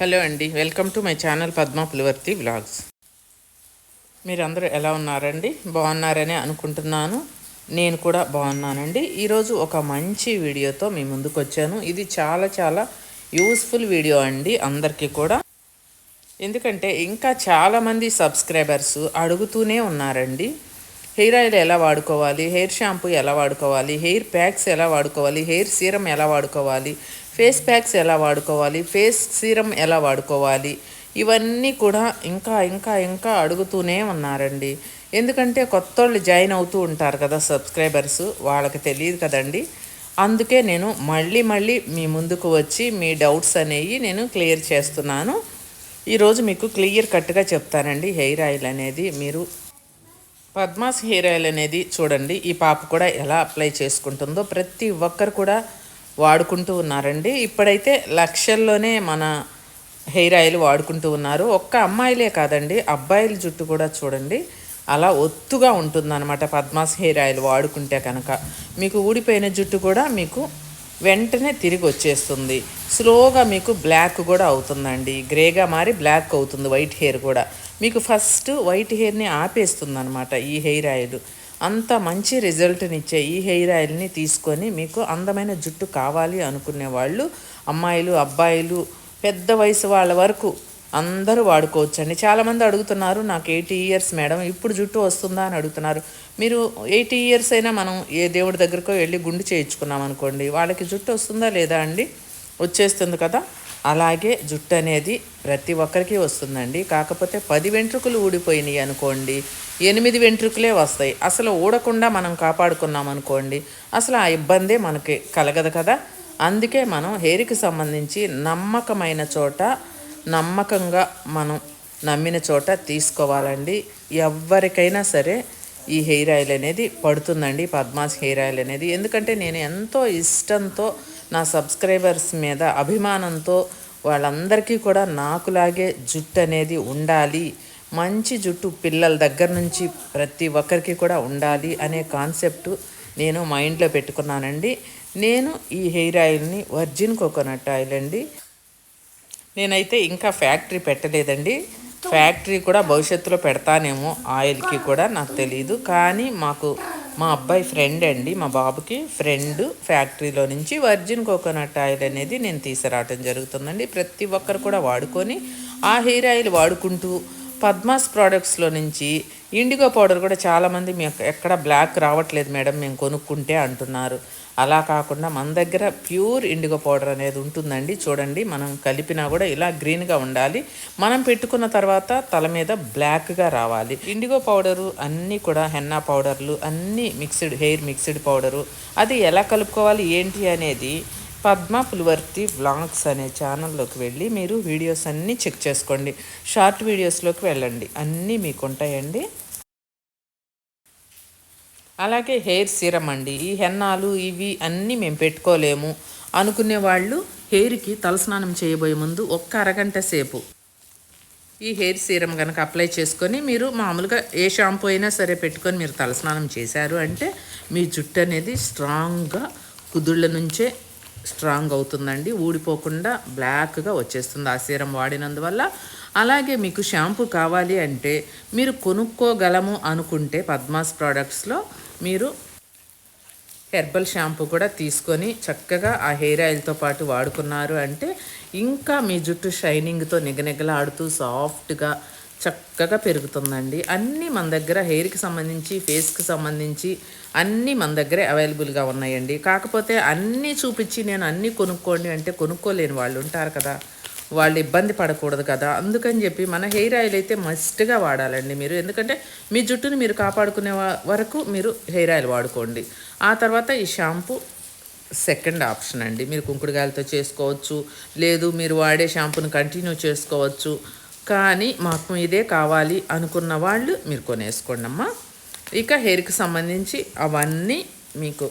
Hello అండి welcome to my channel Padma Pulivarthi vlogs. మీరందరూ ఎలా ఉన్నారండి? బాగున్నారని అనుకుంటున్నాను. నేను కూడా బాగున్నానండి. ఈరోజు ఒక మంచి వీడియోతో మీ ముందుకు వచ్చాను ఇది చాలా చాలా యూస్ఫుల్ వీడియో అండి అందరికీ కూడా. ఎందుకంటే ఇంకా చాలామంది సబ్స్క్రైబర్స్ అడుగుతూనే ఉన్నారండి. హెయిర్ ఆయిల్ ఎలా వాడుకోవాలి? హెయిర్ షాంపూ ఎలా వాడుకోవాలి? హెయిర్ ప్యాక్స్ ఎలా వాడుకోవాలి? హెయిర్ సీరం ఎలా వాడుకోవాలి? ఫేస్ ప్యాక్స్ ఎలా వాడుకోవాలి? ఫేస్ సీరం ఎలా వాడుకోవాలి? ఇవన్నీ కూడా ఇంకా ఇంకా ఇంకా అడుగుతూనే ఉన్నారండి. ఎందుకంటే కొత్త వాళ్ళు జాయిన్ అవుతూ ఉంటారు కదా సబ్స్క్రైబర్స్ వాళ్ళకి తెలియదు కదండి. అందుకే నేను మళ్ళీ మళ్ళీ మీ ముందుకు వచ్చి మీ డౌట్స్ అనేవి నేను క్లియర్ చేస్తున్నాను. ఈరోజు మీకు క్లియర్ కట్గా చెప్తానండి హెయిర్ ఆయిల్ అనేది మీరు పద్మాస్ హెయిర్ ఆయిల్ అనేది చూడండి ఈ పాప కూడా ఎలా అప్లై చేసుకుంటుందో ప్రతి ఒక్కరు కూడా వాడుకుంటూ ఉన్నారండి. ఇప్పుడైతే లక్షల్లోనే మన హెయిర్ ఆయిల్ వాడుకుంటూ ఉన్నారు. ఒక్క అమ్మాయిలే కాదండి అబ్బాయిల జుట్టు కూడా చూడండి. అలా ఒత్తుగా ఉంటుందన్నమాట పద్మాస్ హెయిర్ ఆయిల్ వాడుకుంటే కనుక. మీకు ఊడిపోయిన జుట్టు కూడా మీకు వెంటనే తిరిగి వచ్చేస్తుంది. స్లోగా మీకు బ్లాక్ కూడా అవుతుందండి. గ్రేగా మారి బ్లాక్ అవుతుంది వైట్ హెయిర్ కూడా. మీకు ఫస్ట్ వైట్ హెయిర్ని ఆపేస్తుంది అనమాట ఈ హెయిర్ ఆయిల్. అంత మంచి రిజల్ట్నిచ్చే ఈ హెయిర్ ఆయిల్ని తీసుకొని మీకు అందమైన జుట్టు కావాలి అనుకునే వాళ్ళు అమ్మాయిలు అబ్బాయిలు పెద్ద వయసు వాళ్ళ వరకు అందరూ వాడుకోవచ్చండి. చాలామంది అడుగుతున్నారు నాకు ఎయిటీ ఇయర్స్ మేడం ఇప్పుడు జుట్టు వస్తుందా? అని అడుగుతున్నారు. మీరు ఎయిటీ ఇయర్స్ అయినా మనం ఏ దేవుడి దగ్గరకో వెళ్ళి గుండు చేయించుకున్నాం అనుకోండి వాళ్ళకి జుట్టు వస్తుందా లేదా అండి? వచ్చేస్తుంది కదా. అలాగే జుట్టు అనేది ప్రతి ఒక్కరికి వస్తుందండి. కాకపోతే పది వెంట్రుకలు ఊడిపోయినాయి అనుకోండి ఎనిమిది వెంట్రుకలే వస్తాయి. అసలు ఊడకుండా మనం కాపాడుకున్నాం అనుకోండి అసలు ఆ ఇబ్బందే మనకి కలగదు కదా. అందుకే మనం హెయిర్కి సంబంధించి నమ్మకమైన చోట నమ్మకంగా మనం నమ్మిన చోట తీసుకోవాలండి. ఎవరికైనా సరే ఈ హెయిర్ ఆయిల్ అనేది పడుతుందండి పద్మాస్ హెయిర్ ఆయిల్ అనేది. ఎందుకంటే నేను ఎంతో ఇష్టంతో నా సబ్స్క్రైబర్స్ మీద అభిమానంతో వాళ్ళందరికీ కూడా నాకులాగే జుట్టు అనేది ఉండాలి. మంచి జుట్టు పిల్లల దగ్గర నుంచి ప్రతి ఒక్కరికి కూడా ఉండాలి అనే కాన్సెప్ట్ నేను మైండ్లో పెట్టుకున్నానండి. నేను ఈ హెయిర్ ఆయిల్ని వర్జిన్ కోకోనట్ ఆయిల్ అండి. నేనైతే ఇంకా ఫ్యాక్టరీ పెట్టలేదండి. ఫ్యాక్టరీ కూడా భవిష్యత్తులో పెడతానేమో ఆయిల్కి కూడా నాకు తెలియదు కానీ మాకు మా అబ్బాయి ఫ్రెండ్ అండి. మా బాబుకి ఫ్రెండ్ ఫ్యాక్టరీలో నుంచి వర్జిన్ కోకోనట్ ఆయిల్ అనేది నేను తీసుకురావటం జరుగుతుందండి. ప్రతి ఒక్కరు కూడా వాడుకొని ఆ హెయిర్ ఆయిల్ వాడుకుంటూ పద్మాస్ ప్రోడక్ట్స్లో నుంచి ఇండిగో పౌడర్ కూడా చాలామంది మీకు ఎక్కడ బ్లాక్ రావట్లేదు మేడం మేము కొనుక్కుంటే అంటున్నారు. అలా కాకుండా మన దగ్గర ప్యూర్ ఇండిగో పౌడర్ అనేది ఉంటుందండి. చూడండి మనం కలిపినా కూడా ఇలా గ్రీన్గా ఉండాలి. మనం పెట్టుకున్న తర్వాత తల మీద బ్లాక్గా రావాలి. ఇండిగో పౌడరు అన్నీ కూడా హెన్నా పౌడర్లు అన్నీ మిక్స్డ్ హెయిర్ మిక్స్డ్ పౌడరు అది ఎలా కలుపుకోవాలి ఏంటి అనేది పద్మ పులివర్తి వ్లాగ్స్ అనే ఛానల్లోకి వెళ్ళి మీరు వీడియోస్ అన్నీ చెక్ చేసుకోండి. షార్ట్ వీడియోస్లోకి వెళ్ళండి. అన్నీ మీకు ఉంటాయండి. అలాగే హెయిర్ సీరం అండి. ఈ హెన్నాలు ఇవి అన్నీ మేము పెట్టుకోలేము. అనుకునే వాళ్ళు హెయిర్కి తలస్నానం చేయబోయే ముందు ఒక్క అరగంట సేపు ఈ హెయిర్ సీరం కనుక అప్లై చేసుకొని మీరు మామూలుగా ఏ షాంపూ అయినా సరే పెట్టుకొని మీరు తలస్నానం చేశారు అంటే మీ జుట్టు అనేది స్ట్రాంగ్గా కుదుళ్ళ నుంచే స్ట్రాంగ్ అవుతుందండి. ఊడిపోకుండా బ్లాక్గా వచ్చేస్తుంది ఆ సీరం వాడినందువల్ల. అలాగే మీకు షాంపూ కావాలి అంటే మీరు కొనుక్కోగలము అనుకుంటే పద్మాస్ ప్రోడక్ట్స్లో మీరు హెర్బల్ షాంపూ కూడా తీసుకొని చక్కగా ఆ హెయిర్ ఆయిల్తో పాటు వాడుకున్నారు అంటే ఇంకా మీ జుట్టు షైనింగ్తో నిగనిగలాడుతూ సాఫ్ట్గా చక్కగా పెరుగుతుందండి. అన్నీ మన దగ్గర హెయిర్కి సంబంధించి ఫేస్కి సంబంధించి అన్నీ మన దగ్గరే అవైలబుల్గా ఉన్నాయండి. కాకపోతే అన్నీ చూపించి నేను అన్నీ కొనుక్కోండి అంటే కొనుక్కోలేని వాళ్ళు ఉంటారు కదా. వాళ్ళు ఇబ్బంది పడకూడదు కదా. అందుకని చెప్పి మన హెయిర్ ఆయిల్ అయితే మస్ట్గా వాడాలండి మీరు. ఎందుకంటే మీ జుట్టుని మీరు కాపాడుకునే వరకు మీరు హెయిర్ ఆయిల్ వాడుకోండి. ఆ తర్వాత ఈ షాంపూ సెకండ్ ఆప్షన్ అండి. మీరు కుంకుడుగాయలతో చేసుకోవచ్చు. లేదు మీరు వాడే షాంపూని కంటిన్యూ చేసుకోవచ్చు. కానీ మాకు ఇదే కావాలి అనుకున్న వాళ్ళు మీరు కొనేసుకోండి అమ్మా ఇక హెయిర్కి సంబంధించి అవన్నీ మీకు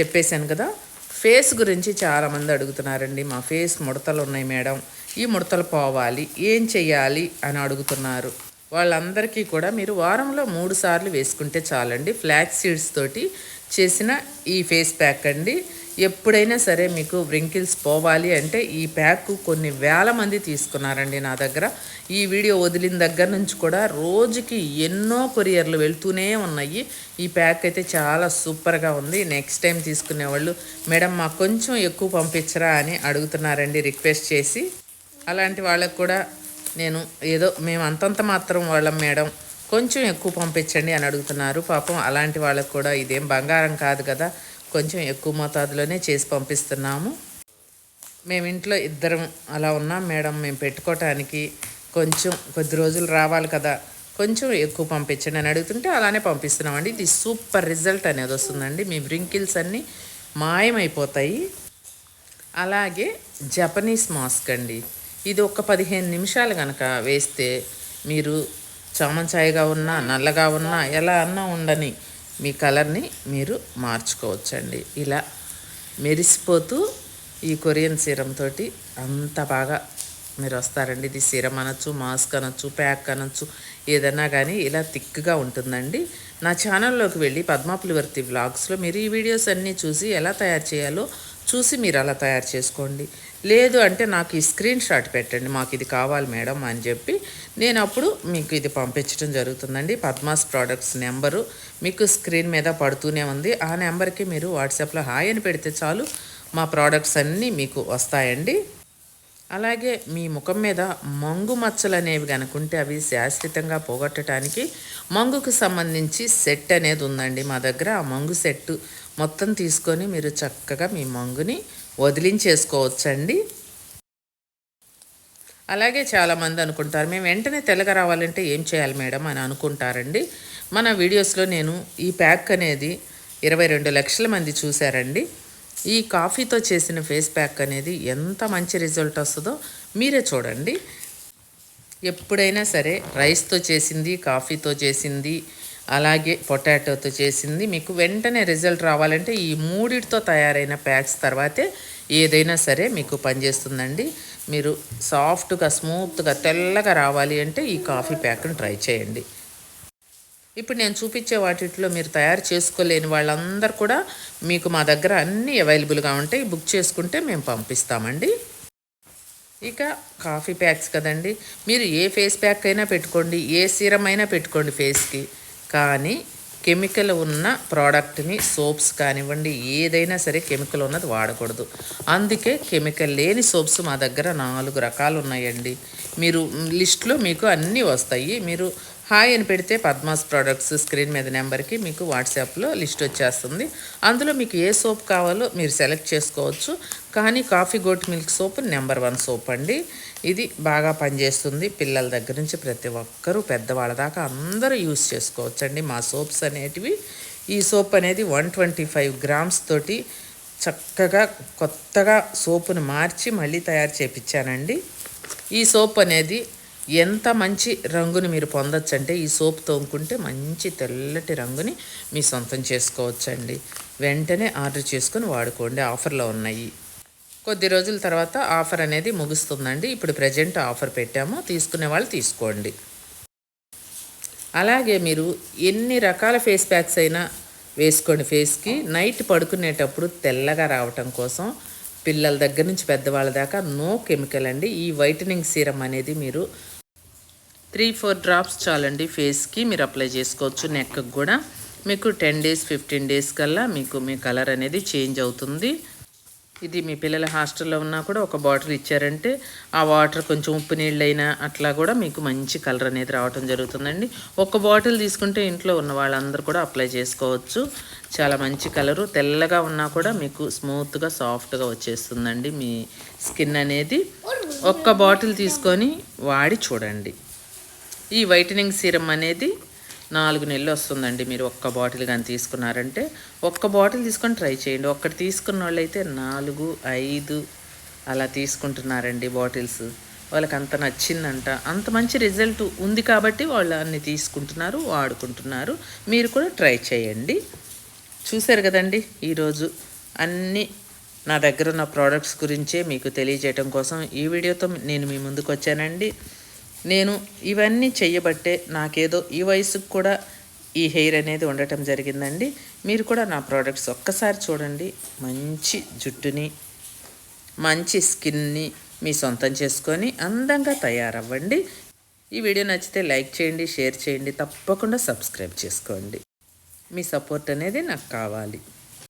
చెప్పేశాను కదా. ఫేస్ గురించి చాలామంది అడుగుతున్నారండి. మా ఫేస్ ముడతలు ఉన్నాయి మేడం. ఈ ముడతలు పోవాలి. ఏం చెయ్యాలి అని అడుగుతున్నారు. వాళ్ళందరికీ కూడా మీరు వారంలో మూడు సార్లు వేసుకుంటే చాలండి. ఫ్లాక్ సీడ్స్ తోటి చేసిన ఈ ఫేస్ ప్యాక్ అండి. ఎప్పుడైనా సరే మీకు వ్రింకిల్స్ పోవాలి అంటే ఈ ప్యాక్ కొన్ని వేల మంది తీసుకున్నారండి నా దగ్గర. ఈ వీడియో వదిలిన దగ్గర నుంచి కూడా రోజుకి ఎన్నో కొరియర్లు వెళ్తూనే ఉన్నాయి. ఈ ప్యాక్ అయితే చాలా సూపర్గా ఉంది. నెక్స్ట్ టైం తీసుకునే వాళ్ళు మేడం మాకు కొంచెం ఎక్కువ పంపించరా అని అడుగుతున్నారండి రిక్వెస్ట్ చేసి. అలాంటి వాళ్ళకు కూడా నేను ఏదో మేము అంతంత మాత్రం వాళ్ళం మేడం కొంచెం ఎక్కువ పంపించండి అని అడుగుతున్నారు. పాపం అలాంటి వాళ్ళకు కూడా ఇదేం బంగారం కాదు కదా. కొంచెం ఎక్కువ మోతాదులోనే చేసి పంపిస్తున్నాము. మేము ఇంట్లో ఇద్దరం అలా ఉన్నాం మేడం. మేము పెట్టుకోవటానికి కొంచెం కొద్ది రోజులు రావాలి కదా. కొంచెం ఎక్కువ పంపించండి అని అడుగుతుంటే అలానే పంపిస్తున్నామండి. ఇది సూపర్ రిజల్ట్ అనేది వస్తుందండి. మీ వ్రింకిల్స్ అన్నీ మాయమైపోతాయి. అలాగే జపనీస్ మాస్క్ అండి. ఇది ఒక పదిహేను నిమిషాలు కనుక వేస్తే మీరు చామంచాయిగా ఉన్నా నల్లగా ఉన్నా ఎలా అన్నా ఉండని మీ కలర్ని మీరు మార్చుకోవచ్చండి. ఇలా మెరిసిపోతూ ఈ కొరియన్ సీరం తోటి అంత బాగా మీరు వస్తారండి. ఇది సీరం అనొచ్చు మాస్క్ అనొచ్చు ప్యాక్ అనొచ్చు ఏదన్నా కానీ ఇలా థిక్గా ఉంటుందండి. నా ఛానల్లోకి వెళ్ళి పద్మాపులివర్తి వ్లాగ్స్లో మీరు ఈ వీడియోస్ అన్నీ చూసి ఎలా తయారు చేయాలో చూసి మీరు అలా తయారు చేసుకోండి. లేదు అంటే నాకు ఈ స్క్రీన్ షాట్ పెట్టండి మాకు ఇది కావాలి మేడం అని చెప్పి నేను అప్పుడు మీకు ఇది పంపించడం జరుగుతుందండి. పద్మాస్ ప్రోడక్ట్స్ నెంబరు మీకు స్క్రీన్ మీద పడుతూనే ఉంది. ఆ నెంబర్కి మీరు వాట్సాప్లో హాయ్ అని పెడితే చాలు మా ప్రోడక్ట్స్ అన్నీ మీకు వస్తాయండి. అలాగే మీ ముఖం మీద మంగు మచ్చలు అనేవి కనుకుంటే అవి శాశ్వతంగా పోగొట్టడానికి మంగుకు సంబంధించి సెట్ అనేది ఉందండి మా దగ్గర. ఆ మంగు సెట్ మొత్తం తీసుకొని మీరు చక్కగా మీ మంగుని వదిలించేసుకోవచ్చండి. అలాగే చాలామంది అనుకుంటారు మేము వెంటనే తెల్లగా రావాలంటే ఏం చేయాలి మేడం? అని అనుకుంటారండి. మన వీడియోస్లో నేను ఈ ప్యాక్ అనేది ఇరవై రెండు లక్షల మంది చూశారండి. ఈ కాఫీతో చేసిన ఫేస్ ప్యాక్ అనేది ఎంత మంచి రిజల్ట్ వస్తుందో మీరే చూడండి. ఎప్పుడైనా సరే రైస్తో చేసింది కాఫీతో చేసింది అలాగే పొటాటోతో చేసింది మీకు వెంటనే రిజల్ట్ రావాలంటే ఈ మూడిటితో తయారైన ప్యాక్స్ తర్వాతే ఏదైనా సరే మీకు పనిచేస్తుందండి. మీరు సాఫ్ట్గా స్మూత్గా తెల్లగా రావాలి అంటే ఈ కాఫీ ప్యాక్ని ట్రై చేయండి. ఇప్పుడు నేను చూపించే వాటిలో మీరు తయారు చేసుకోలేని వాళ్ళందరూ కూడా మీకు మా దగ్గర అన్నీ అవైలబుల్గా ఉంటాయి. బుక్ చేసుకుంటే మేము పంపిస్తామండి. ఇక కాఫీ ప్యాక్స్ కదండి. మీరు ఏ ఫేస్ ప్యాక్ అయినా పెట్టుకోండి ఏ సీరం అయినా పెట్టుకోండి ఫేస్కి. కానీ కెమికల్ ఉన్న ప్రోడక్ట్ని సోప్స్ కానివ్వండి ఏదైనా సరే కెమికల్ ఉన్నది వాడకూడదు. అందుకే కెమికల్ లేని సోప్స్ మా దగ్గర నాలుగు రకాలు ఉన్నాయండి. మీరు లిస్ట్లో మీకు అన్నీ వస్తాయి. మీరు హాయ్ అని పెడితే పద్మాస్ ప్రోడక్ట్స్ స్క్రీన్ మీద నెంబర్కి మీకు వాట్సాప్లో లిస్ట్ వచ్చేస్తుంది. అందులో మీకు ఏ సోప్ కావాలో మీరు సెలెక్ట్ చేసుకోవచ్చు. కానీ coffee goat milk soap number one soap అండి. ఇది బాగా పనిచేస్తుంది. పిల్లల దగ్గర నుంచి ప్రతి ఒక్కరూ పెద్దవాళ్ళ దాకా అందరూ యూస్ చేసుకోవచ్చండి. మా సోప్స్ అనేటివి ఈ సోప్ అనేది వన్ ట్వంటీ ఫైవ్ గ్రామ్స్ తోటి చక్కగా కొత్తగా సోపును మార్చి మళ్ళీ తయారు చేపించానండి. ఈ సోప్ అనేది ఎంత మంచి రంగుని మీరు పొందొచ్చంటే ఈ సోప్ తోముకుంటే మంచి తెల్లటి రంగుని మీ సొంతం చేసుకోవచ్చండి. వెంటనే ఆర్డర్ చేసుకొని వాడుకోండి. ఆఫర్లో ఉన్నాయి. కొద్ది రోజుల తర్వాత ఆఫర్ అనేది ముగుస్తుందండి. ఇప్పుడు ప్రజెంట్ ఆఫర్ పెట్టాము. తీసుకునే వాళ్ళు తీసుకోండి. అలాగే మీరు ఎన్ని రకాల ఫేస్ ప్యాక్స్ అయినా వేసుకోండి. ఫేస్కి నైట్ పడుకునేటప్పుడు తెల్లగా రావటం కోసం పిల్లల దగ్గర నుంచి పెద్దవాళ్ళ దాకా నో కెమికల్ అండి. ఈ వైటనింగ్ సీరం అనేది మీరు త్రీ ఫోర్ డ్రాప్స్ చాలండి ఫేస్కి. మీరు అప్లై చేసుకోవచ్చు నెక్కి కూడా. మీకు టెన్ డేస్ ఫిఫ్టీన్ డేస్ కల్లా మీకు మీ కలర్ అనేది చేంజ్ అవుతుంది. ఇది మీ పిల్లల హాస్టల్లో ఉన్నా కూడా ఒక బాటిల్ ఇచ్చారంటే ఆ వాటర్ కొంచెం ఉప్పు నీళ్ళైనా అట్లా కూడా మీకు మంచి కలర్ అనేది రావటం జరుగుతుందండి. ఒక బాటిల్ తీసుకుంటే ఇంట్లో ఉన్న వాళ్ళందరూ కూడా అప్లై చేసుకోవచ్చు. చాలా మంచి కలరు. తెల్లగా ఉన్నా కూడా మీకు స్మూత్గా సాఫ్ట్గా వచ్చేస్తుందండి మీ స్కిన్ అనేది. ఒక్క బాటిల్ తీసుకొని వాడి చూడండి. ఈ వైటనింగ్ సీరం అనేది నాలుగు నెలలు వస్తుందండి. మీరు ఒక్క బాటిల్ కానీ తీసుకున్నారంటే ఒక్క బాటిల్ తీసుకొని ట్రై చేయండి. ఒక్కటి తీసుకున్న వాళ్ళైతే నాలుగు ఐదు అలా తీసుకుంటున్నారండి బాటిల్స్. వాళ్ళకి అంత నచ్చిందంట. అంత మంచి రిజల్ట్ ఉంది కాబట్టి వాళ్ళు అన్ని తీసుకుంటున్నారు వాడుకుంటున్నారు. మీరు కూడా ట్రై చేయండి. చూశారు కదండి ఈరోజు అన్నీ నా దగ్గర ఉన్న ప్రోడక్ట్స్ గురించే మీకు తెలియజేయటం కోసం ఈ వీడియోతో నేను మీ ముందుకు వచ్చానండి. నేను ఇవన్నీ చేయబట్టే నాకేదో ఈ వయసుకు కూడా ఈ హెయిర్ అనేది ఉండటం జరిగిందండి. మీరు కూడా నా ప్రోడక్ట్స్ ఒక్కసారి చూడండి. మంచి జుట్టుని మంచి స్కిన్ని మీ సొంతం చేసుకొని అందంగా తయారవ్వండి. ఈ వీడియో నచ్చితే లైక్ చేయండి షేర్ చేయండి తప్పకుండా సబ్స్క్రైబ్ చేసుకోండి. మీ సపోర్ట్ అనేది నాకు కావాలి.